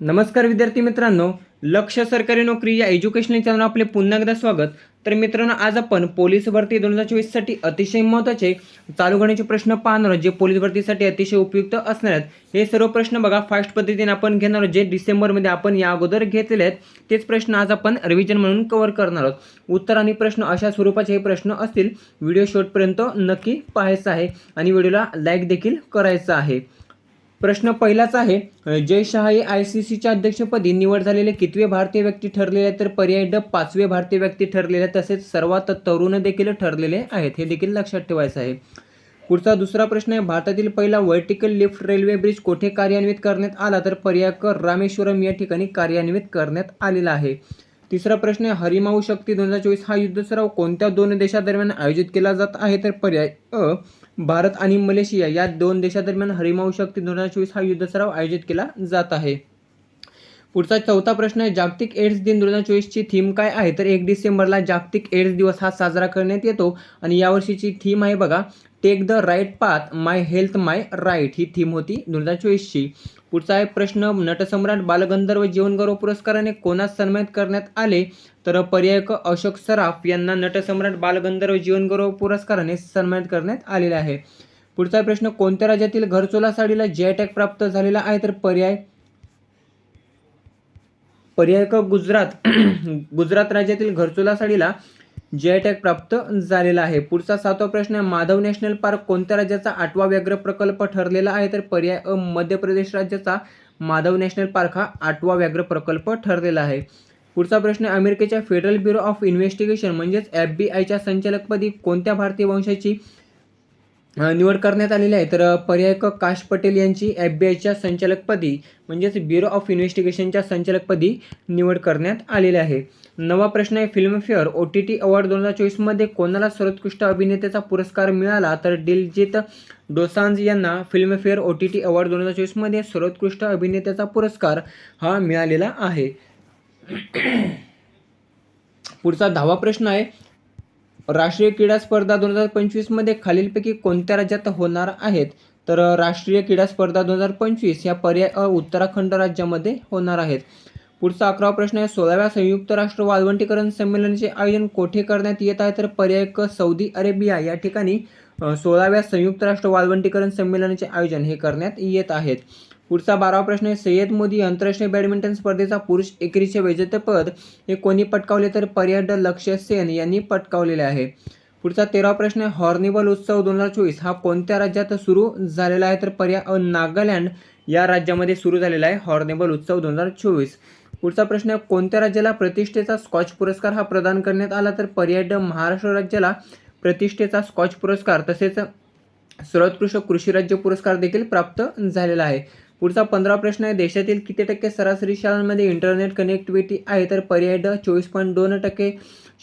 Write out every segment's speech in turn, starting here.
नमस्कार विद्यार्थी मित्रांनो लक्ष सरकारी नोकरी या एज्युकेशनल चॅनल आपले पुन्हा एकदा स्वागत. तर मित्रांनो आज आपण पोलीस भरती दोन हजार चोवीससाठी अतिशय महत्त्वाचे चालू करण्याचे प्रश्न पाहणार आहोत जे पोलीस भरतीसाठी अतिशय उपयुक्त असणार आहेत. हे सर्व प्रश्न बघा फास्ट पद्धतीने आपण घेणार आहोत जे डिसेंबरमध्ये आपण या अगोदर घेतलेले आहेत. तेच प्रश्न आज आपण रिव्हिजन म्हणून कव्हर करणार आहोत. उत्तर आणि प्रश्न अशा स्वरूपाचे हे प्रश्न असतील. व्हिडिओ शेवटपर्यंत नक्की पाहायचा आहे आणि व्हिडिओला लाईक देखील करायचा आहे. प्रश्न पहिलाच आहे जय शहा हे आय सी सीच्या अध्यक्षपदी निवड झालेले कितवे भारतीय व्यक्ती ठरलेले आहेत तर पर्याय ड पाचवे भारतीय व्यक्ती ठरलेले आहेत तसेच सर्वात तरुण देखील ठरलेले आहेत हे देखील लक्षात ठेवायचं आहे. पुढचा दुसरा प्रश्न आहे भारतातील पहिला वर्टिकल लिफ्ट रेल्वे ब्रिज कोठे कार्यान्वित करण्यात आला तर पर्याय कर रामेश्वरम या ठिकाणी कार्यान्वित करण्यात आलेला आहे. तिसरा प्रश्न आहे हरिमाऊ शक्ती दोन हजार चोवीस हा युद्ध सराव कोणत्या दोन देशादरम्यान आयोजित केला जात आहे? तर पर्याय अ भारत आणि मलेशिया या दोन देशादरम्यान हरिमाऊ शक्ती दोन हजार चोवीस हा युद्ध सराव आयोजित केला जात आहे. पुढचा चौथा प्रश्न आहे जागतिक एड्स दिन दोन हजार चोवीसची थीम काय आहे? तर एक डिसेंबरला जागतिक एड्स दिवस हा साजरा करण्यात येतो आणि यावर्षीची थीम आहे बघा take the right path my health my right he theme होती दोन हजार चोवीसची. पुढचा आहे प्रश्न नटसम्राट बालगंधर्व जीवनगौरव पुरस्काराने कोणास सन्मानित करण्यात आले? तर पर्याय क अशोक सराफ यांना नटसम्राट बालगंधर्व जीवनगौरव पुरस्काराने सन्मानित करण्यात आलेले आहे. पुढचा प्रश्न कोणत्या राज्यातील घरचोला साडीला जे टॅग प्राप्त झालेला आहे? तर पर्याय पर्याय क गुजरात गुजरात राज्यातील घरचोला साडीला जयटॅग प्राप्त झालेला आहे. पुढचा सातवा प्रश्न आहे माधव नॅशनल पार्क कोणत्या राज्याचा आठवा व्याघ्र प्रकल्प ठरलेला आहे? तर पर्याय अ मध्य प्रदेश राज्याचा माधव नॅशनल पार्क हा आठवा व्याघ्र प्रकल्प ठरलेला आहे. पुढचा प्रश्न अमेरिकेच्या फेडरल ब्युरो ऑफ इन्व्हेस्टिगेशन म्हणजेच एफ बी आयच्या संचालकपदी कोणत्या भारतीय वंशाची निवड करण्यात आलेली आहे. तर पर्यायक पर्याय काश पटेल यांची एफ बी आयच्या संचालकपदी म्हणजेच ब्युरो ऑफ इन्व्हेस्टिगेशनच्या संचालकपदी निवड करण्यात आलेली आहे. नवा प्रश्न आहे Filmfare O T T award दोन हजार चोवीसमध्ये कोणाला सर्वोत्कृष्ट अभिनेत्याचा पुरस्कार मिळाला? तर दिलजित डोसांज यांना Filmfare O T T award दोन हजार चोवीसमध्ये सर्वोत्कृष्ट अभिनेत्याचा पुरस्कार हा मिळालेला आहे. पुढचा दहावा प्रश्न आहे राष्ट्रीय क्रीडा स्पर्धा दोन हजार पंचवीसमध्ये खालीलपैकी कोणत्या राज्यात होणार आहेत? तर राष्ट्रीय क्रीडा स्पर्धा दोन हजार पंचवीस या पर्याय उत्तराखंड राज्यामध्ये होणार आहेत. पुढचा अकरावा प्रश्न आहे सोळाव्या संयुक्त राष्ट्र वाळवंटीकरण संमेलनाचे आयोजन कोठे करण्यात येत आहे? तर पर्याय क सौदी अरेबिया या ठिकाणी सोळाव्या संयुक्त राष्ट्र वाळवंटीकरण संमेलनाचे आयोजन हे करण्यात येत आहेत. पुढचा बारावा प्रश्न आहे सय्यद मोदी आंतरराष्ट्रीय बॅडमिंटन स्पर्धेचा पुरुष एकेरीचे विजेतेपद हे कोणी पटकावले तर पर्याय लक्ष्य सेन यांनी पटकावलेले आहे. पुढचा तेरावा प्रश्न आहे हॉर्निबल उत्सव दोन हजार चोवीस हा कोणत्या राज्यात सुरू झालेला आहे? तर पर्याय नागालँड या राज्यामध्ये सुरू झालेला आहे हॉर्नेबल उत्सव दोन हजार चोवीस. पुढचा प्रश्न आहे कोणत्या राज्याला प्रतिष्ठेचा स्कॉच पुरस्कार हा प्रदान करण्यात आला? तर पर्याय महाराष्ट्र राज्याला प्रतिष्ठेचा स्कॉच पुरस्कार तसेच सर्वोत्कृष्ट कृषी राज्य पुरस्कार देखील प्राप्त झालेला आहे. पुढचा पंधरा प्रश्न आहे. देशातील किती टक्के सरासरी शाळांमध्ये इंटरनेट कनेक्टिव्हिटी आहे? तर पर्याय ड चोवीस पॉईंट दोन टक्के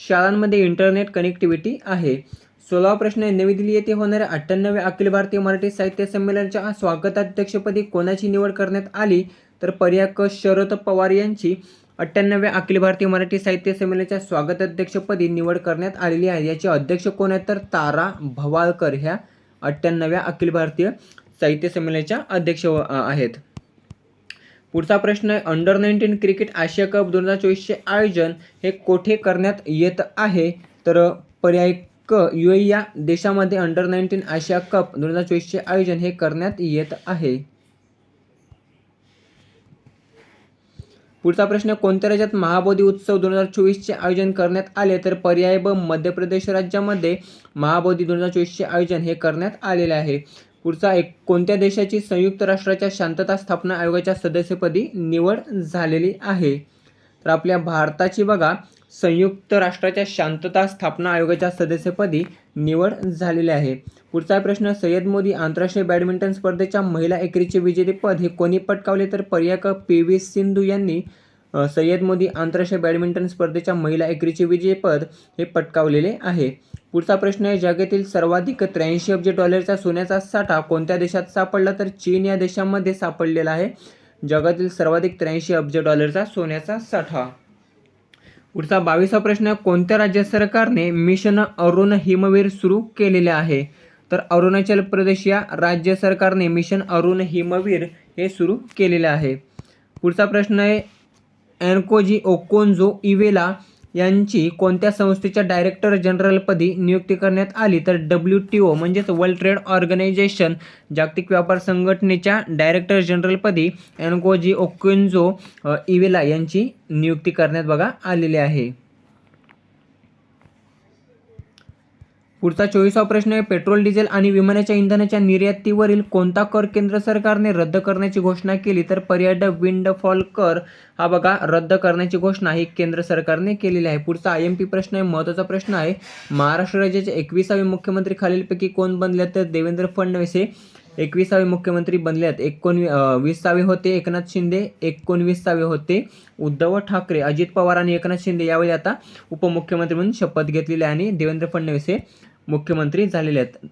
शाळांमध्ये इंटरनेट कनेक्टिव्हिटी आहे. सोळावा प्रश्न आहे. नवी दिल्ली येथे होणाऱ्या अठ्ठ्याण्णव्या अखिल भारतीय मराठी साहित्य संमेलनाच्या स्वागताध्यक्षपदी कोणाची निवड करण्यात आली? तर पर्याय क शरद पवार यांची अठ्ठ्याण्णव्या अखिल भारतीय मराठी साहित्य संमेलनाच्या स्वागताध्यक्षपदी निवड करण्यात आलेली आहे. याचे अध्यक्ष कोण आहेत? तर तारा भवाळकर ह्या अठ्ठ्याण्णव्या अखिल भारतीय साहित्य संमेलनाच्या अध्यक्ष आहेत. पुढचा प्रश्न आहे अंडर नाईन्टीन क्रिकेट आशिया कप दोन हजार चोवीसचे आयोजन हे कोठे करण्यात येत आहे? तर पर्याय क यू ए या देशामध्ये अंडर नाईन्टीन आशिया कप दोन हजार चोवीसचे आयोजन हे करण्यात येत आहे. पुढचा प्रश्न कोणत्या राज्यात महाबोधी उत्सव दोन हजार चोवीसचे आयोजन करण्यात आले? तर पर्याय ब मध्य प्रदेश राज्यामध्ये महाबोधी दोन हजार चोवीसचे आयोजन हे करण्यात आलेले आहे. पुढचा एक कोणत्या देशाची संयुक्त राष्ट्राच्या शांतता स्थापना आयोगाच्या सदस्यपदी निवड झालेली आहे? तर आपल्या भारताची बघा संयुक्त राष्ट्राच्या शांतता स्थापना आयोगाच्या सदस्यपदी निवड झालेली आहे. पुढचा प्रश्न सय्यद मोदी आंतरराष्ट्रीय बॅडमिंटन स्पर्धेच्या महिला एकेरीचे विजेतेपद हे कोणी पटकावले? तर पर्यायक पी व्ही सिंधू यांनी सय्यद मोदी आंतरराष्ट्रीय बॅडमिंटन स्पर्धेच्या महिला एकेरीचे विजेतेपद हे पटकावलेले आहे. पुढचा प्रश्न आहे जगातील सर्वाधिक त्र्याऐंशी अब्ज डॉलरचा सोन्याचा साठा कोणत्या देशात सापडला? तर चीन या देशामध्ये सापडलेला आहे. जगातील सर्वाधिक त्र्याऐंशी अब्ज डॉलरचा सोन्याचा साठा. पुढचा बावीसा प्रश्न कोणत्या राज्य सरकारने मिशन अरुण हिमवीर सुरू केलेले आहे? तर अरुणाचल प्रदेश या राज्य सरकारने मिशन अरुण हिमवीर हे सुरू केलेले आहे. पुढचा प्रश्न आहे एनकोजी ओकोन्झो इवेला यांची कोणत्या संस्थेच्या डायरेक्टर जनरलपदी नियुक्ती करण्यात आली? तर डब्ल्यू टी ओ म्हणजेच वर्ल्ड ट्रेड ऑर्गनायझेशन जागतिक व्यापार संघटनेच्या डायरेक्टर जनरलपदी एनकोजी ओकोन्झो इवेला यांची नियुक्ती करण्यात बघा आलेली आहे. पुढचा चोवीसावा प्रश्न आहे पेट्रोल डिझेल आणि विमानाच्या इंधनाच्या निर्यातीवरील कोणता कर केंद्र सरकारने रद्द करण्याची घोषणा केली? तर पर्यटक विंडफॉल कर हा बघा रद्द करण्याची घोषणा ही केंद्र सरकारने केलेली आहे. पुढचा आय एम पी प्रश्न आहे महत्त्वाचा प्रश्न आहे. महाराष्ट्र राज्याचे एकविसावे मुख्यमंत्री खालीलपैकी कोण बनले तर देवेंद्र फडणवीस हे. एकविसावे मुख्यमंत्री बनले आहेत. एकोणवी वीसावे होते एकनाथ शिंदे एकोणवीसावे होते उद्धव ठाकरे अजित पवार आणि एकनाथ शिंदे. यावेळी आता उपमुख्यमंत्री म्हणून शपथ घेतलेली आहे आणि देवेंद्र फडणवीस हे. मुख्यमंत्री झालेले आहेत.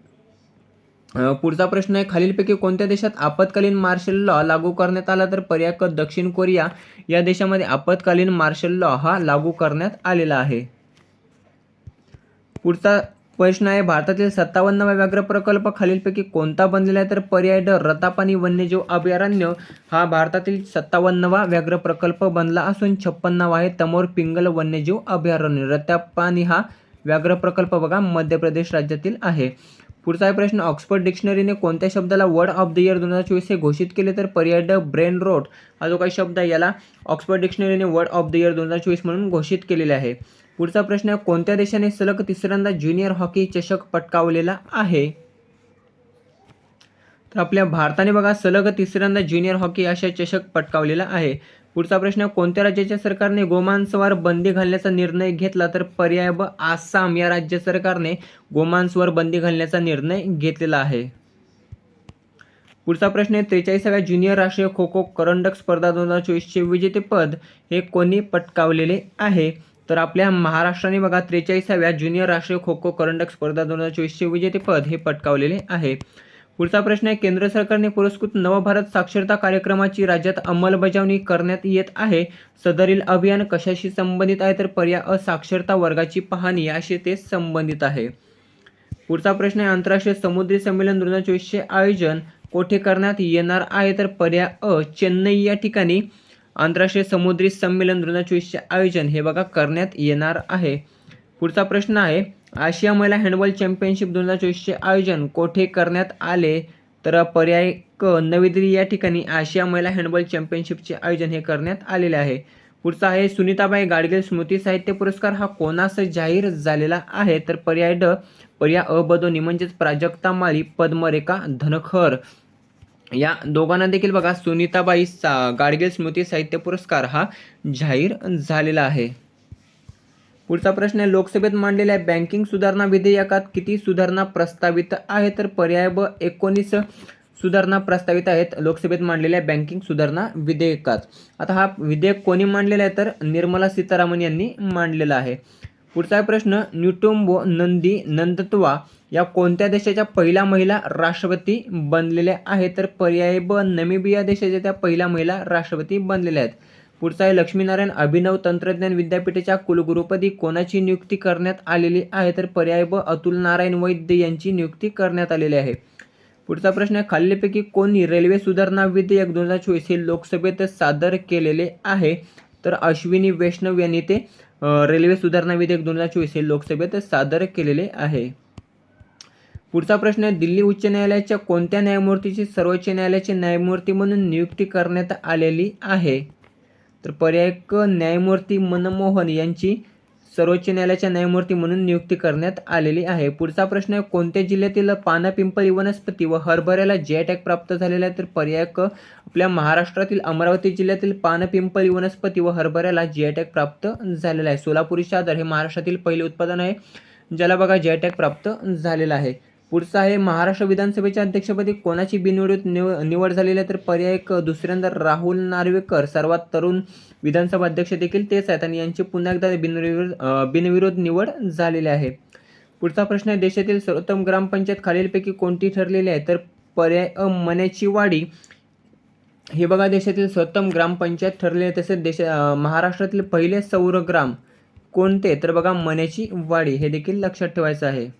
पुढचा प्रश्न आहे खालीलपैकी कोणत्या देशात आपत्कालीन मार्शल लॉ लागू करण्यात आला तर पर्याय दक्षिण कोरिया या देशामध्ये आपत्कालीन मार्शल लॉ हा लागू करण्यात आलेला आहे. पुढचा प्रश्न आहे भारतातील सत्तावन्नवा व्याघ्र प्रकल्प खालीलपैकी कोणता बनलेला आहे? तर पर्याय ड रतापानी वन्यजीव अभयारण्य हा भारतातील सत्तावन्नवा व्याघ्र प्रकल्प बनला असून छप्पन्नावा आहे तमोर पिंगल वन्यजीव अभयारण्य. रतापानी हा व्याघ्र प्रकल्प बघा मध्य प्रदेश राज्यातील आहे. पुढचा आहे प्रश्न. ऑक्सफर्ड डिक्शनरीने कोणत्या शब्दाला वर्ड ऑफ द इयर दोन हजार चोवीस हे घोषित केले तर पर्याय ड ब्रेन रोट हा जो काही शब्द आहे याला ऑक्सफर्ड डिक्शनरीने वर्ड ऑफ द इयर दोन हजार चोवीस म्हणून घोषित केलेले आहे. पुढचा प्रश्न आहे कोणत्या देशाने सलग तिसऱ्यांदा ज्युनियर हॉकी चषक पटकावलेला आहे? तर आपल्या भारताने बघा सलग तिसऱ्यांदा ज्युनियर हॉकी अशा चषक पटकावलेला आहे. पुढचा प्रश्न कोणत्या राज्याच्या सरकारने गोमांसवर बंदी घालण्याचा निर्णय घेतला? तर पर्याय ब आसाम या राज्य सरकारने गोमांसवर बंदी घालण्याचा निर्णय घेतलेला आहे. पुढचा प्रश्न आहे त्रेचाळीसाव्या ज्युनियर राष्ट्रीय खो खो करंडक स्पर्धा दोन हजार चोवीसचे विजेतेपद हे कोणी पटकावलेले आहे? तर आपल्या महाराष्ट्राने बघा त्रेचाळीसाव्या ज्युनियर राष्ट्रीय खो खो करंडक स्पर्धा दोन हजार चोवीसचे विजेतेपद हे पटकावलेले आहे. पुढचा प्रश्न आहे केंद्र सरकारने पुरस्कृत नवभारत साक्षरता कार्यक्रमाची राज्यात अंमलबजावणी करण्यात येत आहे. सदरील अभियान कशाशी संबंधित आहे? तर पर्याय असाक्षरता वर्गाची पाहणी याशी ते संबंधित आहे. पुढचा प्रश्न आहे आंतरराष्ट्रीय समुद्री संमेलन दोन हजार चोवीसचे आयोजन कोठे करण्यात येणार आहे? तर पर्याय अ चेन्नई. या ठिकाणी आंतरराष्ट्रीय समुद्री संमेलन दोन हजार चोवीसचे आयोजन हे बघा करण्यात येणार आहे. पुढचा प्रश्न आहे आशिया महिला हँडबॉल चॅम्पियनशिप दोन हजार चोवीसचे आयोजन कोठे करण्यात आले? तर पर्याय क नवी दिल्ली या ठिकाणी आशिया महिला हँडबॉल चॅम्पियनशिपचे आयोजन हे करण्यात आलेले आहे. पुढचा आहे सुनीताबाई गाडगीळ स्मृती साहित्य पुरस्कार. हा कोणास जाहीर झालेला आहे? तर पर्याय ड पर्याय अ बदोनी म्हणजेच प्राजक्ता माळी पद्मरेखा धनखर. या दोघांना देखील बघा सुनीताबाई सा गाडगीळ स्मृती साहित्य पुरस्कार हा जाहीर झालेला आहे. पुढचा प्रश्न आहे लोकसभेत मांडलेल्या बँकिंग सुधारणा विधेयकात किती सुधारणा प्रस्तावित आहे तर पर्याय ब एकोणीस सुधारणा प्रस्तावित आहेत लोकसभेत मांडलेल्या बँकिंग सुधारणा विधेयकात. आता हा विधेयक कोणी मांडलेला आहे? तर निर्मला सीतारामन यांनी मांडलेला आहे. पुढचा प्रश्न न्यूटोम्बो नंदी नंदत्वा या कोणत्या देशाच्या पहिल्या महिला राष्ट्रपती बनलेल्या आहेत? तर पर्याय ब नमिबिया देशाच्या त्या पहिल्या महिला राष्ट्रपती बनलेल्या आहेत. पुढचा आहे लक्ष्मीनारायण अभिनव तंत्रज्ञान विद्यापीठाच्या कुलगुरुपदी कोणाची नियुक्ती करण्यात आलेली आहे? तर पर्याय ब अतुल नारायण वैद्य यांची नियुक्ती करण्यात आलेली आहे. पुढचा प्रश्न आहे खालीलपैकी कोणी रेल्वे सुधारणा विधेयक दोन हजार चोवीस हे लोकसभेत सादर केलेले आहे? तर अश्विनी वैष्णव यांनी ते रेल्वे सुधारणा विधेयक दोन हजार चोवीस हे लोकसभेत सादर केलेले आहे. पुढचा प्रश्न आहे दिल्ली उच्च न्यायालयाच्या कोणत्या न्यायमूर्तीची सर्वोच्च न्यायालयाचे न्यायमूर्ती म्हणून नियुक्ती करण्यात आलेली आहे? तर पर्याय क न्यायमूर्ती मनमोहन यांची सर्वोच्च न्यायालयाच्या न्यायमूर्ती म्हणून नियुक्ती करण्यात आलेली आहे. पुढचा प्रश्न आहे कोणत्या जिल्ह्यातील पानपिंपळी वनस्पती व हरभऱ्याला जे अटॅक प्राप्त झालेला आहे? तर पर्याय क आपल्या महाराष्ट्रातील अमरावती जिल्ह्यातील पानपिंपळी वनस्पती व हरभऱ्याला जे अटॅक प्राप्त झालेला आहे. सोलापुरी चादर हे महाराष्ट्रातील पहिले उत्पादन आहे ज्याला बघा जे अटॅक प्राप्त झालेला आहे. पुढचं आहे महाराष्ट्र विधानसभेच्या अध्यक्षपदी कोणाची बिनविरोध निव निवड झालेली आहे तर पर्याय दुसऱ्यांदा राहुल नार्वेकर सर्वात तरुण विधानसभा अध्यक्ष देखील तेच आहेत आणि यांची पुन्हा एकदा बिनविरोध बिनविरोध निवड झालेली आहे. पुढचा प्रश्न आहे देशातील सर्वोत्तम ग्रामपंचायत खालीलपैकी कोणती ठरलेली आहे? तर पर्याय अ मण्याची वाडी. हे बघा देशातील सर्वोत्तम ग्रामपंचायत ठरले आहे तसेच देश महाराष्ट्रातील पहिले सौर ग्राम कोणते? तर बघा मण्याची वाडी. हे देखील लक्षात ठेवायचं आहे.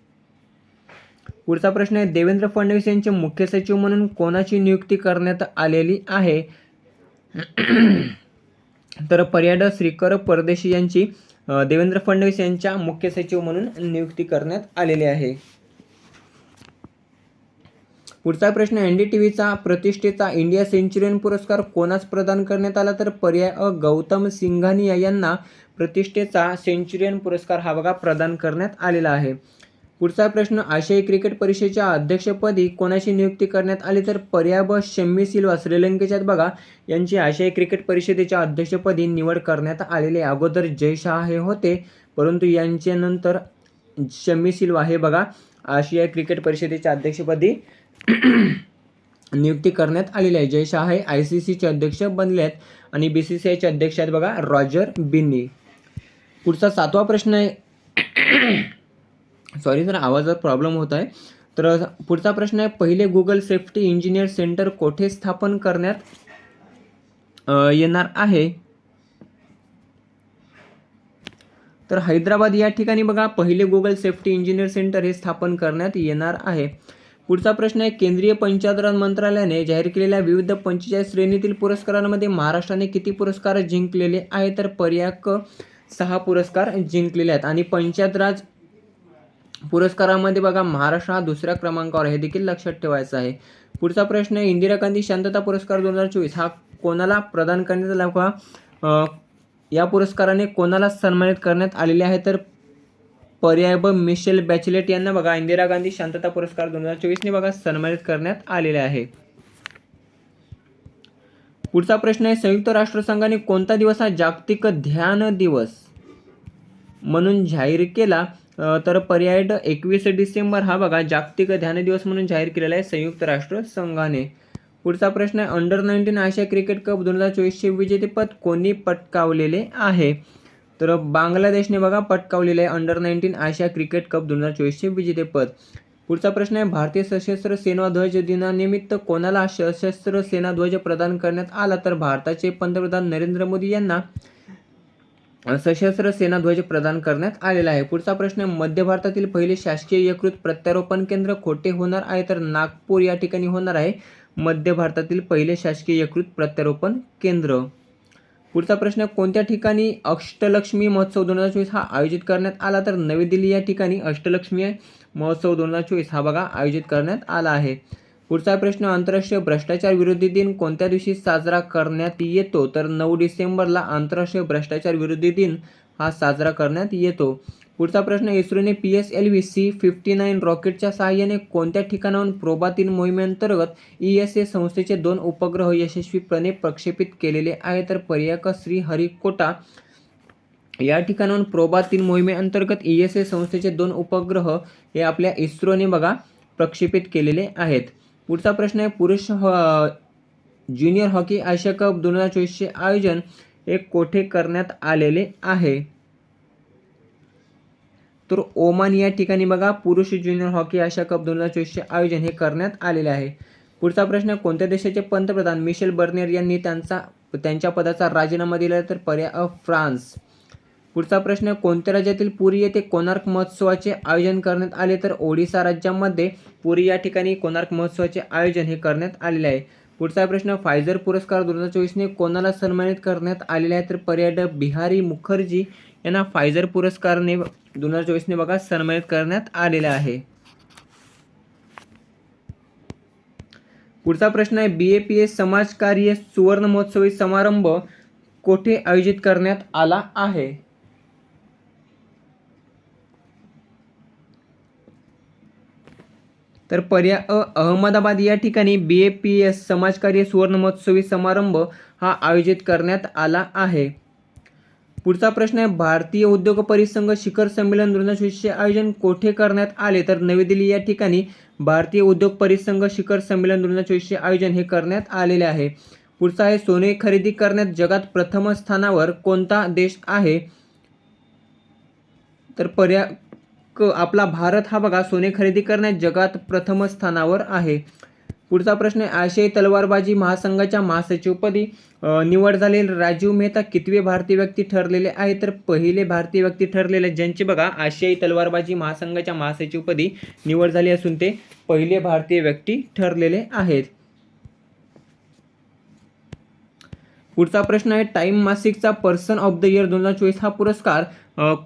पुढचा प्रश्न आहे देवेंद्र फडणवीस यांचे मुख्य सचिव म्हणून कोणाची नियुक्ती करण्यात आलेली आहे? तर पर्यटक श्रीकर परदेशी यांची देवेंद्र फडणवीस यांच्या मुख्य सचिव म्हणून नियुक्ती करण्यात आलेली आहे. पुढचा प्रश्न एन डी टी व्हीचा प्रतिष्ठेचा इंडिया सेंचुरियन पुरस्कार कोणास प्रदान करण्यात आला? तर पर्याय अ गौतम सिंघानिया यांना प्रतिष्ठेचा सेंचुरियन पुरस्कार हा बघा प्रदान करण्यात आलेला आहे. पुढचा प्रश्न आशियाई क्रिकेट परिषदेच्या अध्यक्षपदी कोणाची नियुक्ती करण्यात आली? तर पर्याब शम्मी सिल्वा श्रीलंकेच्या बघा यांची आशियाई क्रिकेट परिषदेच्या अध्यक्षपदी निवड करण्यात आलेली आहे. अगोदर जय शहा हे होते परंतु यांच्यानंतर शम्मी सिल्वा हे बघा आशियाई क्रिकेट परिषदेच्या अध्यक्षपदी नियुक्ती करण्यात आलेली आहे. जय शहा हे आय सी सीचे अध्यक्ष बनले आहेत आणि बी सी सी आयचे अध्यक्ष आहेत बघा रॉजर बिन्नी. पुढचा सातवा प्रश्न आहे. सॉरी जर आवाजात प्रॉब्लेम होत आहे. तर पुढचा प्रश्न आहे पहिले गुगल सेफ्टी इंजिनियर सेंटर कोठे स्थापन करण्यात येणार आहे? तर हैदराबाद या ठिकाणी बघा पहिले गुगल सेफ्टी इंजिनियर सेंटर हे स्थापन करण्यात येणार आहे. पुढचा प्रश्न आहे केंद्रीय पंचायतराज मंत्रालयाने जाहीर केलेल्या विविध पंचेचाळीस श्रेणीतील पुरस्कारांमध्ये महाराष्ट्राने किती पुरस्कार जिंकलेले आहे तर पर्याक सहा पुरस्कार जिंकलेले आहेत. आणि पंचायतराज पुरस्कारामध्ये बघा महाराष्ट्र हा दुसऱ्या क्रमांकावर हे देखील लक्षात ठेवायचं आहे. पुढचा प्रश्न आहे इंदिरा गांधी शांतता पुरस्कार दोन हजार चोवीस हा कोणाला प्रदान करण्यात आला? किंवा या पुरस्काराने कोणाला सन्मानित करण्यात आलेले आहे? तर पर्याय ब मिशेल बॅचलेट यांना बघा इंदिरा गांधी शांतता पुरस्कार दोन हजार चोवीसने बघा सन्मानित करण्यात आलेले आहे. पुढचा प्रश्न आहे संयुक्त राष्ट्रसंघाने कोणता दिवस हा जागतिक ध्यान दिवस म्हणून जाहीर केला? तर पर्याय ड एकवीस डिसेंबर हा बघा जागतिक ध्यान दिवस म्हणून जाहीर केलेला आहे संयुक्त राष्ट्र संघाने. पुढचा प्रश्न आहे अंडर नाईन्टीन आशिया क्रिकेट कप दोन हजार चोवीसचे विजेतेपद कोणी पटकावलेले आहे? तर बांगलादेशने बघा पटकावलेले आहे अंडर नाईन्टीन आशिया क्रिकेट कप दोन हजार चोवीसचे विजेतेपद पुढचा प्रश्न आहे भारतीय सशस्त्र सेना ध्वज दिनानिमित्त कोणाला सशस्त्र सेना ध्वज प्रदान करण्यात आला? तर भारताचे पंतप्रधान नरेंद्र मोदी यांना सशस्त्र सेना ध्वज प्रदान करण्यात आलेला आहे. पुढचा प्रश्न मध्य भारतातील पहिले शासकीय यकृत प्रत्यारोपण केंद्र कोठे होणार आहे? तर नागपूर या ठिकाणी होणार आहे. मध्य भारतातील पहिले शासकीय यकृत प्रत्यारोपण केंद्र. पुढचा प्रश्न कोणत्या ठिकाणी अष्टलक्ष्मी महोत्सव दोन हजार चोवीस हा आयोजित करण्यात आला? तर नवी दिल्ली या ठिकाणी अष्टलक्ष्मी महोत्सव दोन हजार चोवीस हा बघा आयोजित करण्यात आला आहे. पुढचा प्रश्न आंतरराष्ट्रीय भ्रष्टाचार विरोधी दिन कोणत्या दिवशी साजरा करण्यात येतो? तर नऊ डिसेंबरला आंतरराष्ट्रीय भ्रष्टाचार विरोधी दिन हा साजरा करण्यात येतो. पुढचा प्रश्न इस्रोने P S L V C fifty nine रॉकेटच्या सहाय्याने कोणत्या ठिकाणाहून प्रोबा तीन मोहिमेअंतर्गत ई एस ए संस्थेचे दोन उपग्रह यशस्वीपणे प्रक्षेपित केलेले आहे? तर पर्यायक श्री हरिकोटा या ठिकाणाहून प्रोबा तीन मोहिमेअंतर्गत ई एस ए संस्थेचे दोन उपग्रह हे आपल्या इस्रोने बघा प्रक्षेपित केलेले आहेत. पुढचा प्रश्न आहे पुरुष हॉ ज्युनियर हॉकी आशिया कप दोन हजार चोवीसचे आयोजन हे कोठे करण्यात आलेले आहे? तर ओमान या ठिकाणी बघा पुरुष ज्युनियर हॉकी आशिया कप दोन हजार चोवीसचे आयोजन हे करण्यात आलेले आहे. पुढचा प्रश्न कोणत्या देशाचे पंतप्रधान मिशेल बर्नियर यांनी त्यांचा त्यांच्या पदाचा राजीनामा दिला तर पर्याय फ्रान्स. पुढचा प्रश्न कोणत्या राज्यातील पुरी येथे कोणार्क महोत्सवाचे आयोजन करण्यात आले? तर ओडिसा राज्यामध्ये पुरी या ठिकाणी कोणार्क महोत्सवाचे आयोजन हे करण्यात आलेले आहे. पुढचा प्रश्न फायझर पुरस्कार दोन हजार चोवीसने कोणाला सन्मानित करण्यात आलेले आहे? तर पर्यटक बिहारी मुखर्जी यांना फायझर पुरस्काराने दोन हजार चोवीसने बघा सन्मानित करण्यात आलेला आहे. पुढचा प्रश्न आहे बी ए पी एस समाजकार्य सुवर्ण महोत्सवी समारंभ कोठे आयोजित करण्यात आला आहे? तर पर्याय अ अहमदाबाद या ठिकाणी बी ए पी एस समाजकार्य सुवर्ण महोत्सवी समारंभ हा आयोजित करण्यात आला आहे. पुढचा प्रश्न आहे भारतीय उद्योग परिसंघ शिखर संमेलन दोन हजार चोवीसचे आयोजन कोठे करण्यात आले? तर नवी दिल्ली या ठिकाणी भारतीय उद्योग परिसंघ शिखर संमेलन दोन हजार चोवीसचे आयोजन हे करण्यात आलेले आहे. पुढचा आहे सोने खरेदी करण्यात जगात प्रथम स्थानावर कोणता देश आहे? तर पर्या क आपला भारत हा बघा सोने खरेदी करण्यात जगात प्रथम स्थानावर आहे. पुढचा प्रश्न आहे आशियाई तलवारबाजी महासंघाच्या महासचिवपदी निवड झालेले राजीव मेहता कितवे भारतीय व्यक्ती ठरलेले आहे तर पहिले भारतीय व्यक्ती ठरलेले ज्यांची बघा आशियाई तलवारबाजी महासंघाच्या महासचिवपदी निवड झाली असून ते पहिले भारतीय व्यक्ती ठरलेले आहेत. पुढचा प्रश्न आहे टाइम मासिकचा पर्सन ऑफ द इयर दोन हजार चोवीस हा पुरस्कार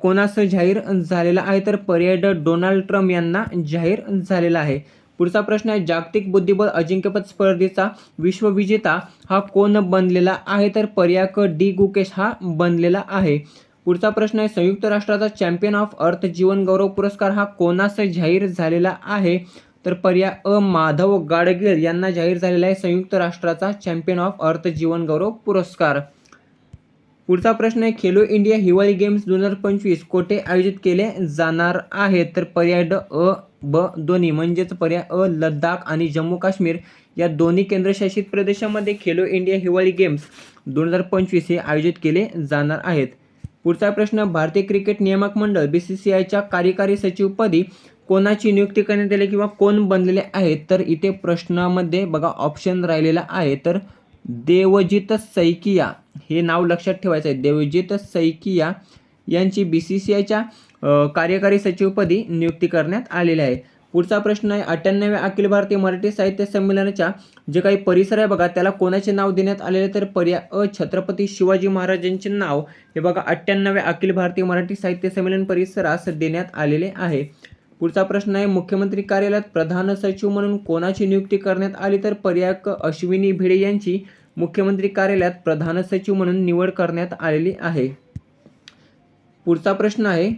कोणास जाहीर झालेला आहे तर पर्याय ड डोनाल्ड ट्रम्प यांना जाहीर झालेला आहे. पुढचा प्रश्न आहे जागतिक बुद्धिबळ अजिंक्यपद स्पर्धेचा विश्वविजेता हा कोण बनलेला आहे तर पर्याय क डी गुकेश हा बनलेला आहे. पुढचा प्रश्न आहे संयुक्त राष्ट्राचा चॅम्पियन ऑफ अर्थ जीवन गौरव पुरस्कार हा कोणास जाहीर झालेला आहे? तर पर्याय अ माधव गाडगीळ यांना जाहीर झालेला आहे संयुक्त राष्ट्राचा चॅम्पियन ऑफ अर्थ जीवन गौरव पुरस्कार. पुढचा प्रश्न आहे खेलो इंडिया हिवाळी गेम्स दोन हजार पंचवीस कोठे आयोजित केले जाणार आहेत तर पर्याय ड अ ब दोन्ही म्हणजेच पर्याय अ लद्दाख आणि जम्मू काश्मीर या दोन्ही केंद्रशासित प्रदेशामध्ये खेलो इंडिया हिवाळी गेम्स दोन हजार पंचवीस हे आयोजित केले जाणार आहेत. पुढचा प्रश्न भारतीय क्रिकेट नियामक मंडळ बी सी सी आयच्या कार्यकारी सचिवपदी कोणाची नियुक्ती करण्यात आली किंवा कोण बनलेले आहेत? तर इथे प्रश्नामध्ये बघा ऑप्शन राहिलेला आहे. तर देवजित सैकिया हे नाव लक्षात ठेवायचं आहे. देवजित सैकिया यांची बी सी सी आयच्या कार्यकारी सचिवपदी नियुक्ती करण्यात आलेली आहे. पुढचा प्रश्न आहे अठ्ठ्याण्णव्या अखिल भारतीय मराठी साहित्य संमेलनाच्या जे काही परिसर आहे बघा त्याला कोणाचे नाव देण्यात आलेले? तर पर्या अ छत्रपती शिवाजी महाराजांचे नाव हे बघा अठ्ठ्याण्णव्या अखिल भारतीय मराठी साहित्य संमेलन परिसरास देण्यात आलेले आहे. पुढचा प्रश्न आहे मुख्यमंत्री कार्यालयात प्रधान सचिव म्हणून कोणाची नियुक्ती करण्यात आली? तर पर्याय अश्विनी भिडे यांची मुख्यमंत्री कार्यालयात प्रधान सचिव म्हणून निवड करण्यात आलेली आहे. पुढचा प्रश्न आहे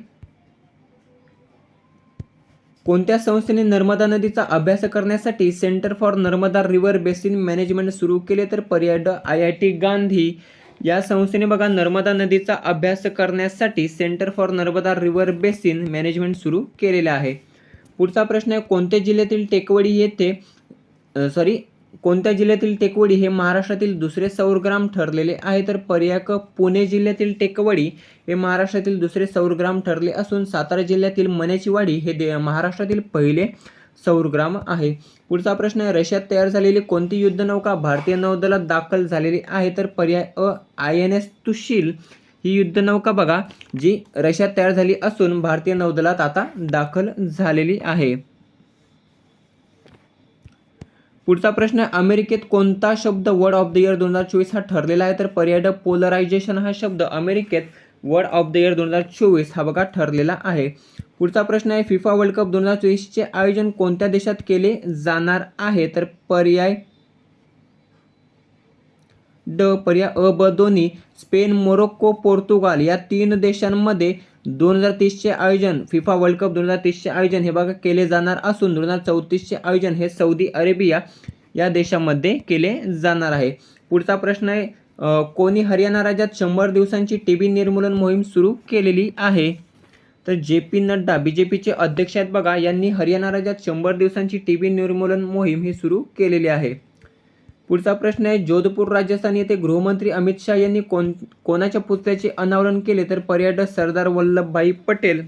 कोणत्या संस्थेने नर्मदा नदीचा अभ्यास करण्यासाठी centre for Narmada river basin management सुरू केले तर पर्याय आय आय टी गांधी या संस्थेने बघा नर्मदा नदीचा अभ्यास करण्यासाठी centre for Narmada river basin management सुरू केलेले आहे. पुढचा प्रश्न आहे कोणत्या जिल्ह्यातील टेकवडी येथे सॉरी कोणत्या जिल्ह्यातील टेकवडी हे महाराष्ट्रातील दुसरे सौरग्राम ठरलेले आहे? तर पर्याय क पुणे जिल्ह्यातील टेकवडी हे महाराष्ट्रातील दुसरे सौरग्राम ठरले असून सातारा जिल्ह्यातील मनेचीवाडी हे दे महाराष्ट्रातील पहिले सौरग्राम आहे. पुढचा प्रश्न आहे रशियात तयार झालेली कोणती युद्धनौका भारतीय नौदलात दाखल झालेली आहे? तर पर्याय अ आय एन एस तुशील ही युद्धनौका बघा जी रशियात तयार झाली असून भारतीय नौदलात आता दाखल झालेली आहे. पुढचा प्रश्न आहे अमेरिकेत कोणता शब्द वर्ड ऑफ द इयर दोन हजार चोवीस हा ठरलेला आहे? तर पर्याय ड पोलरायझेशन हा शब्द अमेरिकेत वर्ड ऑफ द इयर दोन हजार चोवीस हा बघा ठरलेला आहे. पुढचा प्रश्न आहे फिफा वर्ल्ड कप दोन हजार चोवीसचे आयोजन कोणत्या देशात केले जाणार आहे? तर पर्याय ड पर्याय अ ब दोन्ही. स्पेन मोरोक्को पोर्तुगाल या तीन देशांमध्ये दोन हजार तीसचे आयोजन फिफा वर्ल्ड कप दोन हजार तीसचे आयोजन हे बघा केले जाणार असून दोन हजार चौतीसचे आयोजन हे सौदी अरेबिया या देशामध्ये केले जाणार आहे. पुढचा प्रश्न आहे कोणी हरियाणा राज्यात शंभर दिवसांची टी बी निर्मूलन मोहीम सुरू केलेली आहे? तर J P Nadda B J पीचे अध्यक्ष आहेत बघा यांनी हरियाणा राज्यात शंभर दिवसांची टी बी निर्मूलन मोहीम ही सुरू केलेली आहे. पुढचा प्रश्न आहे जोधपूर राजस्थान येथे गृहमंत्री अमित शहा यांनी कोण कोणाच्या पुतळ्याचे अनावरण केले तर पर्यटक सरदार वल्लभभाई पटेल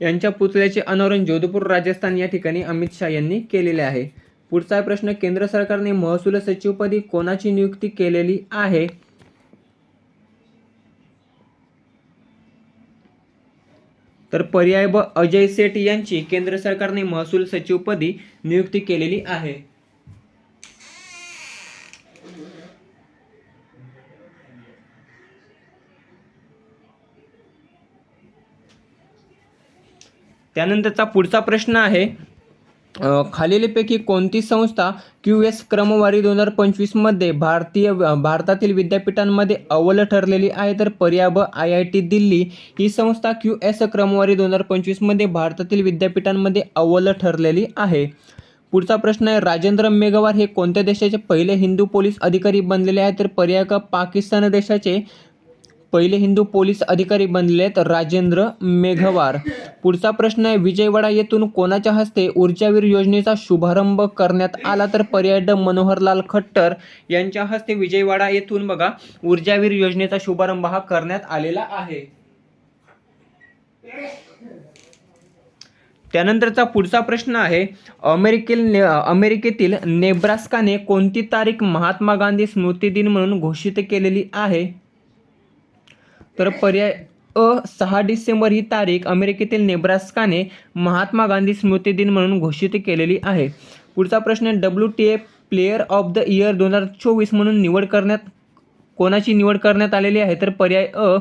यांच्या पुतळ्याचे अनावरण जोधपूर राजस्थान या ठिकाणी अमित शहा यांनी केलेले आहे. पुढचा प्रश्न केंद्र सरकारने महसूल सचिवपदी कोणाची नियुक्ती केलेली आहे? तर पर्याय ब अजय सेठ यांची केंद्र सरकारने महसूल सचिवपदी नियुक्ती केलेली आहे. त्यानंतरचा पुढचा प्रश्न आहे खालीलपैकी कोणती संस्था क्यू एस क्रमवारी दोन हजार पंचवीसमध्ये भारतीय भारतातील विद्यापीठांमध्ये अव्वल ठरलेली आहे? तर पर्याय ब आय आय टी दिल्ली ही संस्था क्यू एस क्रमवारी दोन हजार पंचवीसमध्ये भारतातील विद्यापीठांमध्ये अव्वल ठरलेली आहे. पुढचा प्रश्न आहे राजेंद्र मेघवार हे कोणत्या देशाचे पहिले हिंदू पोलीस अधिकारी बनलेले आहेत? तर पर्याय पाकिस्तान देशाचे पहिले हिंदू पोलीस अधिकारी बनले आहेत राजेंद्र मेघवार पुढचा प्रश्न आहे विजयवाडा येथून कोणाच्या हस्ते ऊर्जावीर योजनेचा शुभारंभ करण्यात आला? तर पर्याय ड मनोहरलाल खट्टर यांच्या हस्ते विजयवाडा येथून बघा ऊर्जावीर योजनेचा शुभारंभ हा करण्यात आलेला आहे. त्यानंतरचा पुढचा प्रश्न आहे अमेरिकेल ने अमेरिकेतील नेब्रास्काने कोणती तारीख महात्मा गांधी स्मृती दिन म्हणून घोषित केलेली आहे? तर पर्याय अ सहा डिसेंबर ही तारीख अमेरिकेतील नेब्रास्काने महात्मा गांधी स्मृती दिन म्हणून घोषित केलेली आहे. पुढचा प्रश्न W T A player of the year दोन हजार चोवीस म्हणून निवड करण्यात कोणाची निवड करण्यात आलेली आहे? तर पर्याय अ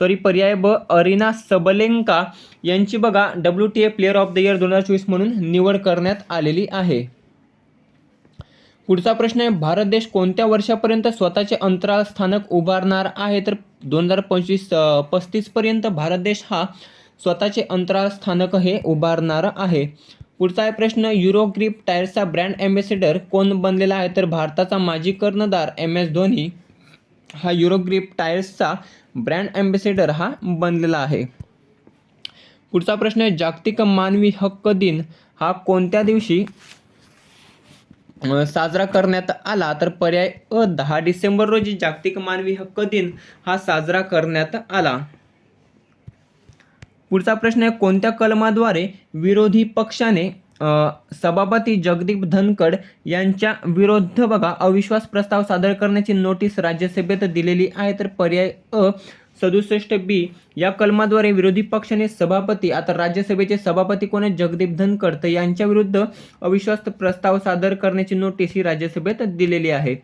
सॉरी पर्याय ब अरिना सबलेंका यांची बघा W T A player of the year दोन हजार चोवीस म्हणून निवड करण्यात आलेली आहे. पुढचा प्रश्न आहे भारत देश कोणत्या वर्षापर्यंत स्वतःचे अंतराळ स्थानक उभारणार आहे? तर दोन हजार पंचवीस पस्तीसपर्यंत भारत देश हा स्वतःचे अंतराळ स्थानक हे उभारणार आहे. पुढचा आहे प्रश्न युरोग्रीप टायर्सचा ब्रँड ॲम्बेसेडर कोण बनलेला आहे? तर भारताचा माजी कर्णधार एम एस धोनी हा युरोग्रीप टायर्सचा ब्रँड ॲम्बेसेडर हा बनलेला आहे. पुढचा प्रश्न आहे जागतिक मानवी हक्क दिन हा कोणत्या दिवशी साजरा करण्यात आला तर पर्याय अ दहा डिसेंबर रोजी जागतिक मानवी हक्क दिन हा साजरा करण्यात आला. पुढचा प्रश्न आहे कोणत्या कलमाद्वारे विरोधी पक्षाने सभापती जगदीप धनखड यांच्या विरुद्ध बघा अविश्वास प्रस्ताव सादर करण्याची नोटीस राज्यसभेत दिलेली आहे तर पर्याय अ सदुसष्ट बी या कलमाद्वारे विरोधी पक्षाने सभापती आता राज्यसभेचे सभापती कोण आहेत? जगदीप धनखड. तर यांच्या विरुद्ध अविश्वास प्रस्ताव सादर करण्याची नोटीस ही राज्यसभेत दिलेली आहे.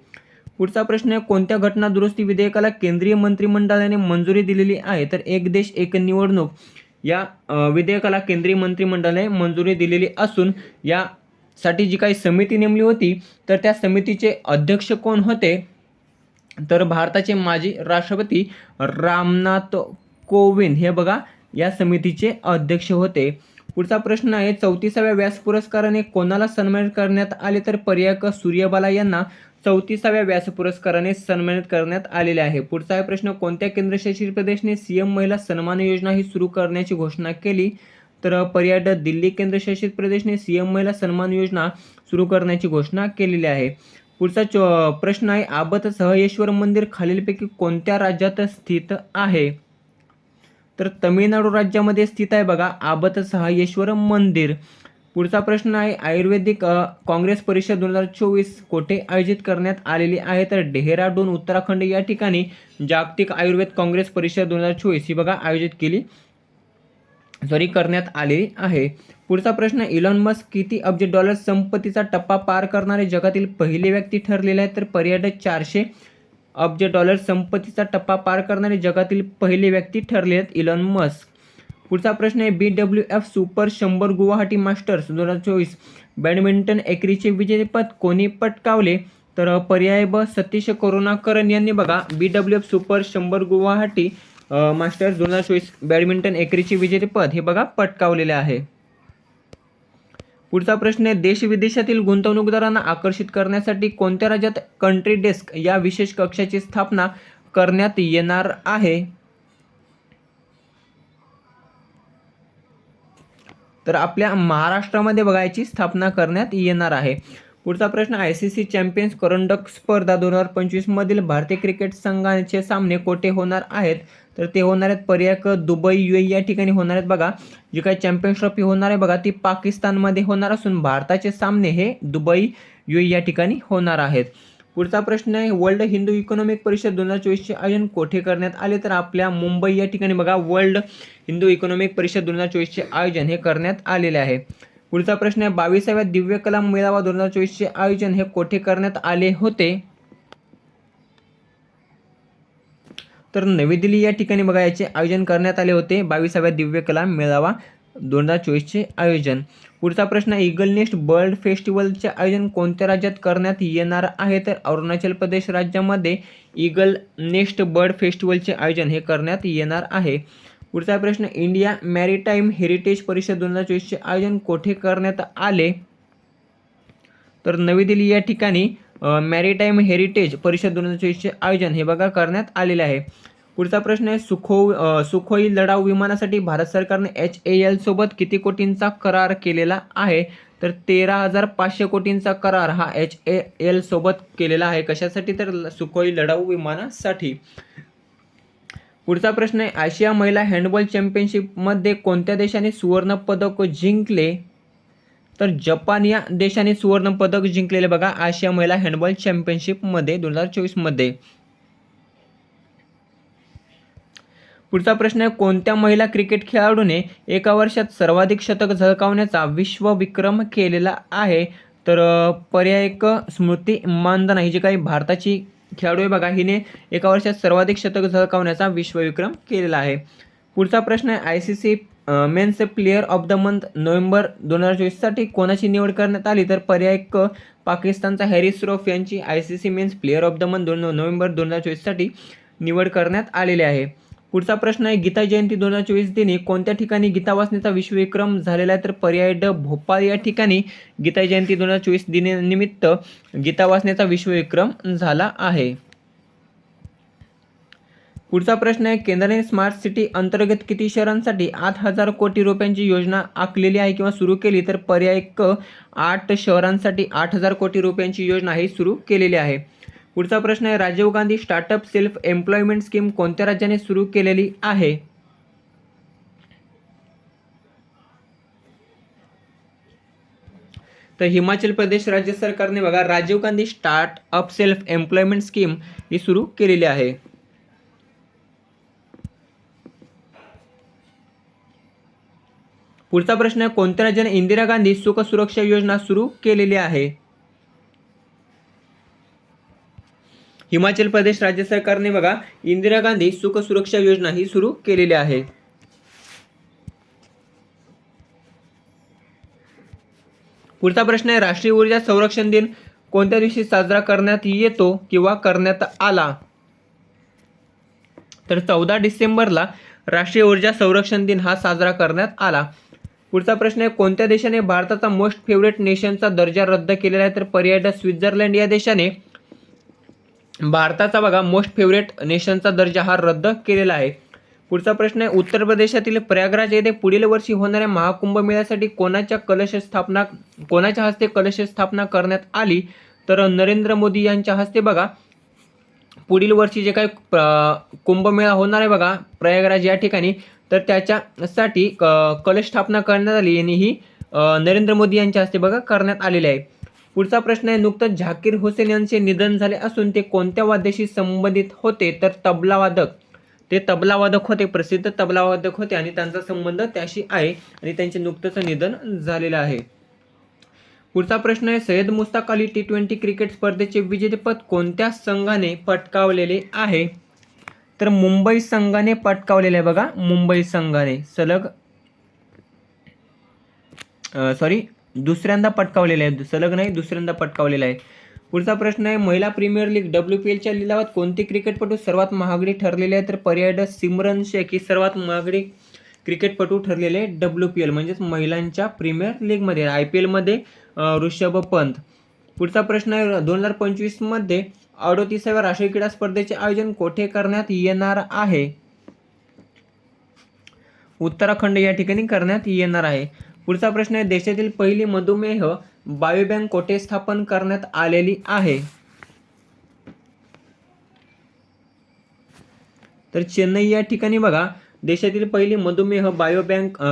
पुढचा प्रश्न आहे कोणत्या घटना दुरुस्ती विधेयकाला केंद्रीय मंत्रिमंडळाने मंजुरी दिलेली आहे? तर एक देश एक निवडणूक. या विधेयकाला केंद्रीय मंत्रिमंडळाने मंजुरी दिलेली असून यासाठी जी काही समिती नेमली होती तर त्या समितीचे अध्यक्ष कोण होते? तर भारताचे माजी राष्ट्रपती रामनाथ कोविंद हे बघा या समितीचे अध्यक्ष होते. पुढचा प्रश्न आहे चौतीसाव्या व्यास पुरस्काराने कोणाला सन्मानित करण्यात आले तर पर्यायक सूर्यबाला यांना चौतीसाव्या व्यास पुरस्काराने सन्मानित करण्यात आलेले आहे. पुढचा प्रश्न कोणत्या केंद्रशासित प्रदेशने सीएम महिला सन्मान योजना ही सुरू करण्याची घोषणा केली? तर पर्याय दिल्ली केंद्रशासित प्रदेशने सीएम महिला सन्मान योजना सुरू करण्याची घोषणा केलेली आहे. पुढचा चो प्रश्न आहे आबत सहयेश्वर मंदिर खालीलपैकी कोणत्या राज्यात स्थित आहे? तर तमिळनाडू राज्यामध्ये स्थित आहे बघा आबत सहायेश्वर मंदिर. पुढचा प्रश्न आहे आयुर्वेदिक काँग्रेस परिषद दोन हजार चोवीस कोठे आयोजित करण्यात आलेली आहे? तर डेहराडून उत्तराखंड या ठिकाणी जागतिक आयुर्वेद काँग्रेस परिषद दोन हजार चोवीस ही बघा आयोजित केली सॉरी करण्यात आलेली आहे. पुढचा प्रश्न इलॉन मस्क किती अब्ज डॉलर संपत्तीचा टप्पा पार करणारे जगातील पहिले व्यक्ती ठरलेले आहेत? तर पर्यटक चारशे अब्ज डॉलर संपत्तीचा टप्पा पार करणारे जगातील पहिले व्यक्ती ठरले आहेत इलॉन मस्क पुढचा प्रश्न आहे बी डब्ल्यू एफ सुपर शंभर गुवाहाटी मास्टर्स दोन हजार चोवीस बॅडमिंटन एकरीचे विजेतेपद कोणी पटकावले? तर पर्याय ब सतीश करुणाकरन यांनी बघा बी डब्ल्यू एफ सुपर शंभर गुवाहाटी मास्टर्स दोन हजार चोवीस बॅडमिंटन एकरीचे विजेतेपद हे बघा पटकावलेले आहे. पुढचा प्रश्न आहे देश विदेशातील गुंतवणूकदारांना आकर्षित करण्यासाठी कोणत्या राज्यात कंट्री डेस्क या विशेष कक्षाची स्थापना करण्यात येणार आहे? तर आपल्या महाराष्ट्रामध्ये बघायची स्थापना करण्यात येणार आहे. पुढचा प्रश्न आय सी सी चॅम्पियन्स करंडक स्पर्धा दोन हजार पंचवीसमधील भारतीय क्रिकेट संघाचे सामने कोठे होणार आहेत? तर ते होणार आहेत पर्याय दुबई यू या ठिकाणी होणार आहेत बघा. जी काही चॅम्पियन्स ट्रॉफी होणार आहे बघा ती पाकिस्तानमध्ये होणार असून भारताचे सामने हे दुबई यू या ठिकाणी होणार आहेत. पुढचा प्रश्न आहे वर्ल्ड हिंदू इकॉनॉमिक परिषद दोन हजार चोवीसचे आयोजन कोठे करण्यात आले? तर आपल्या मुंबई या ठिकाणी बघा वर्ल्ड हिंदू इकॉनॉमिक परिषद दोन हजार चोवीसचे आयोजन हे करण्यात आलेले आहे. पुढचा प्रश्न आहे बावीसाव्या दिव्य कलाम मेळावा दोन हजार चोवीसचे आयोजन हे कोठे करण्यात आले होते? तर नवी दिल्ली या ठिकाणी बघा याचे आयोजन करण्यात आले होते. बावीसाव्या दिव्य कलाम मेळावा दोन हजार चोवीसचे आयोजन. पुढचा प्रश्न ईगल नेस्ट बर्ड फेस्टिवलचे आयोजन कोणत्या राज्यात करण्यात येणार आहे? तर अरुणाचल प्रदेश राज्यामध्ये ईगल नेस्ट बर्ड फेस्टिवलचे आयोजन हे करण्यात येणार आहे. पुढचा प्रश्न इंडिया मॅरीटाईम हेरिटेज परिषद दोन हजार चोवीसचे आयोजन कोठे करण्यात आले? तर नवी दिल्ली या ठिकाणी मॅरीटाईम हेरिटेज परिषद दोन हजार चोवीसचे आयोजन हे बघा करण्यात आलेले आहे. पुढचा प्रश्न आहे सुखो सुखोई लढाऊ विमानासाठी भारत सरकारने एच ए एल सोबत किती कोटींचा करार केलेला आहे? तर तेरा हजार पाचशे कोटींचा करार हा एच ए एल सोबत केलेला आहे. कशासाठी? तर सुखोई लढाऊ विमानासाठी. पुढचा प्रश्न आहे आशिया महिला हँडबॉल चॅम्पियनशिपमध्ये कोणत्या देशाने सुवर्ण पदक जिंकले? तर जपान या देशाने सुवर्ण पदक जिंकलेले बघा आशिया महिला हँडबॉल चॅम्पियनशिपमध्ये दोन हजार चोवीसमध्ये पुढचा प्रश्न आहे कोणत्या महिला क्रिकेट खेळाडूने एका वर्षात सर्वाधिक शतक झळकावण्याचा विश्वविक्रम केलेला आहे? तर पर्याय एक स्मृती मानधना ही जी काही भारताची खेळाडू आहे बघा हिने एका वर्षात सर्वाधिक शतक झळकावण्याचा विश्वविक्रम केलेला आहे. पुढचा प्रश्न आहे I C C men's player of the month November दोन हजार चोवीससाठी कोणाची निवड करण्यात आली? तर पर्याय क पाकिस्तानचा हॅरिस श्रॉफ यांची I C C men's player of the month दोन नोव्हेंबर दोन हजार चोवीससाठी निवड करण्यात आलेली आहे. पुढचा प्रश्न आहे गीता जयंती दोन हजार चोवीस दिनी कोणत्या ठिकाणी गीता वाचण्याचा विश्वविक्रम झालेला आहे? तर पर्याय ड भोपाळ. या ठिकाणी गीता जयंती दोन हजार चोवीस दिनानिमित्त गीता वाचण्याचा विश्वविक्रम झाला आहे. पुढचा प्रश्न आहे केंद्राने स्मार्ट सिटी अंतर्गत किती शहरांसाठी आठ हजार कोटी रुपयांची योजना आखलेली आहे किंवा सुरू केली तर पर्याय क आठ शहरांसाठी आठ हजार कोटी रुपयांची योजना ही सुरू केलेली आहे. पुढचा प्रश्न आहे Rajiv Gandhi startup self employment scheme कोणत्या राज्याने सुरू केलेली आहे? तर हिमाचल प्रदेश राज्य सरकारने बघा Rajiv Gandhi startup self employment scheme ही सुरू केलेली आहे. पुढचा प्रश्न आहे कोणत्या राज्याने इंदिरा गांधी सुख सुरक्षा योजना सुरू केलेली आहे? हिमाचल प्रदेश राज्य सरकारने बघा इंदिरा गांधी सुख सुरक्षा योजना ही सुरू केलेली आहे. पुढचा प्रश्न आहे राष्ट्रीय ऊर्जा संरक्षण दिन कोणत्या दिवशी साजरा करण्यात येतो किंवा करण्यात आला? तर चौदा डिसेंबरला राष्ट्रीय ऊर्जा संरक्षण दिन हा साजरा करण्यात आला. पुढचा प्रश्न आहे कोणत्या देशाने भारताचा मोस्ट फेवरेट नेशनचा दर्जा रद्द केलेला आहे? तर पर्याय स्वित्झर्लंड या देशाने भारताचा बघा मोस्ट फेवरेट नेशनचा दर्जा हा रद्द केलेला आहे. पुढचा प्रश्न आहे उत्तर प्रदेशातील प्रयागराज येथे पुढील वर्षी होणाऱ्या महाकुंभ मेळ्यासाठी कोणाच्या कलश स्थापना कोणाच्या हस्ते कलश स्थापना करण्यात आली? तर नरेंद्र मोदी यांच्या हस्ते बघा पुढील वर्षी जे काही प्र- कुंभमेळा होणार आहे बघा प्रयागराज या ठिकाणी तर त्याच्यासाठी क- कलश स्थापना करण्यात आली आणि ही नरेंद्र मोदी यांच्या हस्ते बघा करण्यात आलेली आहे. पुढचा प्रश्न आहे नुकतंच झाकीर हुसेन यांचे निधन झाले असून ते कोणत्या वाद्याशी संबंधित होते? तर तबलावादक ते तबलावादक होते प्रसिद्ध तबलावादक होते आणि त्यांचा संबंध त्याशी आहे आणि त्यांचे नुकतंच निधन झालेलं आहे. पुढचा प्रश्न आहे Syed Mushtaq Ali T twenty cricket स्पर्धेचे विजेतेपद कोणत्या संघाने पटकावलेले आहे? तर मुंबई संघाने पटकावलेले आहे बघा. मुंबई संघाने सलग सॉरी दुसऱ्यांदा पटकावलेले आहे. सलग नाही दुसऱ्यांदा पटकावलेला आहे. पुढचा प्रश्न आहे महिला प्रीमियर लीग डब्ल्यू पी एलच्या लिलावात कोणते क्रिकेटपटू सर्वात महागडी ठरलेले आहे? तर पर्याय सिमरन शेख ही सर्वात महागडी क्रिकेटपटू ठरलेले आहे डब्ल्यू पी एल म्हणजेच महिलांच्या प्रीमियर लीगमध्ये आय पी एलमध्ये ऋषभ पंत. पुढचा प्रश्न आहे दोन हजार पंचवीसमध्ये अडोतीसाव्या राष्ट्रीय क्रीडा स्पर्धेचे आयोजन कोठे करण्यात येणार आहे? उत्तराखंड या ठिकाणी करण्यात येणार आहे. पुढचा प्रश्न आहे देशातील पहिली मधुमेह बायोबँक कोठे स्थापन करण्यात आलेली आहे? तर चेन्नई या ठिकाणी बघा देशातील पहिली मधुमेह बायोबँक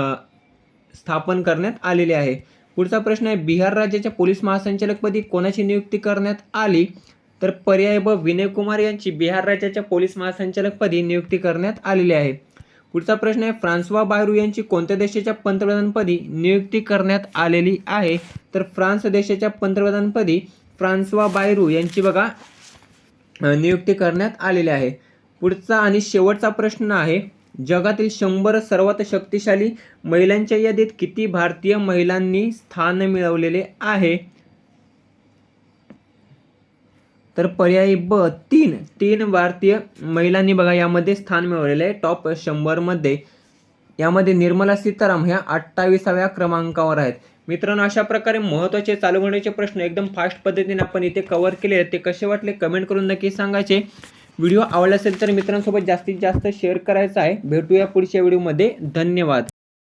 स्थापन करण्यात आलेली आहे. पुढचा प्रश्न आहे बिहार राज्याच्या पोलीस महासंचालकपदी कोणाची नियुक्ती करण्यात आली? तर पर्याय ब विनय कुमार यांची बिहार राज्याच्या पोलीस महासंचालकपदी नियुक्ती करण्यात आलेली आहे. पुढचा प्रश्न आहे फ्रान्सवा बायरू यांची कोणत्या देशाच्या पंतप्रधानपदी नियुक्ती करण्यात आलेली आहे? तर फ्रान्स देशाच्या पंतप्रधानपदी फ्रान्सवा बायरू यांची बघा नियुक्ती करण्यात आलेली आहे. पुढचा आणि शेवटचा प्रश्न आहे जगातील शंभर सर्वात शक्तिशाली महिलांच्या यादीत किती भारतीय महिलांनी स्थान मिळवलेले आहे? तर पर्यायी ब तीन तीन भारतीय महिलांनी बघा यामध्ये स्थान मिळवलेलं आहे. टॉप शंभरमध्ये. यामध्ये निर्मला सीताराम ह्या अठ्ठावीसाव्या क्रमांकावर आहेत. मित्रांनो अशा प्रकारे महत्त्वाचे चालू घडण्याचे प्रश्न एकदम फास्ट पद्धतीने आपण इथे कव्हर केले आहेत. ते कसे वाटले? कमेंट करून नक्की सांगायचे. व्हिडिओ आवडला असेल तर मित्रांसोबत जास्तीत जास्त शेअर करायचा आहे. भेटूया पुढच्या व्हिडिओमध्ये धन्यवाद.